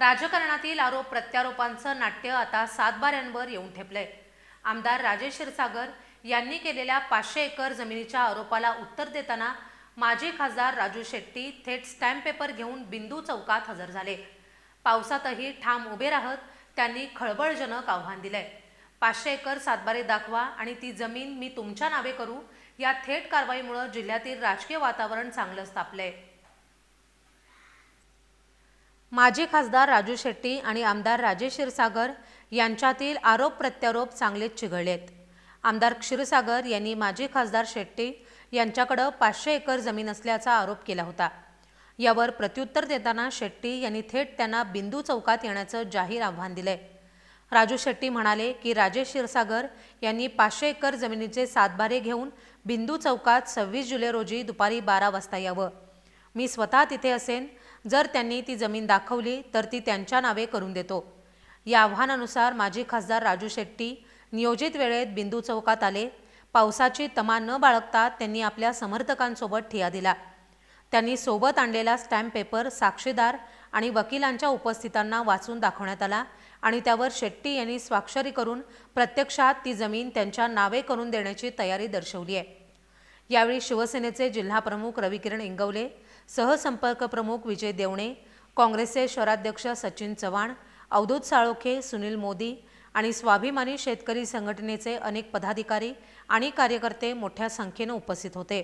राजकारणातील आरोप प्रत्यारोपांचं नाट्य आता सातबाऱ्यांवर येऊन ठेपलंय. आमदार राजेश क्षीरसागर यांनी केलेल्या पाचशे एकर जमिनीच्या आरोपाला उत्तर देताना माजी खासदार राजू शेट्टी थेट स्टॅम्प पेपर घेऊन बिंदू चौकात हजर झाले. पावसातही ठाम उभे राहत त्यांनी खळबळजनक आव्हान दिलंय. पाचशे एकर सातबारे दाखवा आणि ती जमीन मी तुमच्या नावे करू या थेट कारवाईमुळे जिल्ह्यातील राजकीय वातावरण चांगलंच तापलंय. माजी खासदार राजू शेट्टी आणि आमदार राजेश क्षीरसागर यांच्यातील आरोप प्रत्यारोप चांगलेच चिघळलेत. आमदार क्षीरसागर यांनी माजी खासदार शेट्टी यांच्याकडं पाचशे एकर जमीन असल्याचा आरोप केला होता. यावर प्रत्युत्तर देताना शेट्टी यांनी थेट त्यांना बिंदू चौकात येण्याचं जाहीर आव्हान दिलंय. राजू शेट्टी म्हणाले की राजेश क्षीरसागर यांनी पाचशे एकर जमिनीचे सातबारे घेऊन बिंदू चौकात सव्वीस जुलै रोजी दुपारी बारा वाजता यावं. मी स्वतः तिथे असेन. जर त्यांनी ती जमीन दाखवली तर ती त्यांच्या नावे करून देतो. या आव्हानानुसार माजी खासदार राजू शेट्टी नियोजित वेळेत बिंदू चौकात आले. पावसाची तमा न बाळगता त्यांनी आपल्या समर्थकांसोबत ठिया दिला. त्यांनी सोबत आणलेला स्टॅम्प पेपर साक्षीदार आणि वकिलांच्या उपस्थितांना वाचून दाखवण्यात आला आणि त्यावर शेट्टी यांनी स्वाक्षरी करून प्रत्यक्षात ती जमीन त्यांच्या नावे करून देण्याची तयारी दर्शवली आहे. यावेळी शिवसेनेचे जिल्हाप्रमुख रविकिरण इंगवले सहसंपर्क प्रमुख विजय देवणे काँग्रेसचे शहराध्यक्ष सचिन चव्हाण अवधूत साळोखे सुनील मोदी आणि स्वाभिमानी शेतकरी संघटनेचे अनेक पदाधिकारी आणि कार्यकर्ते मोठ्या संख्येनं उपस्थित होते.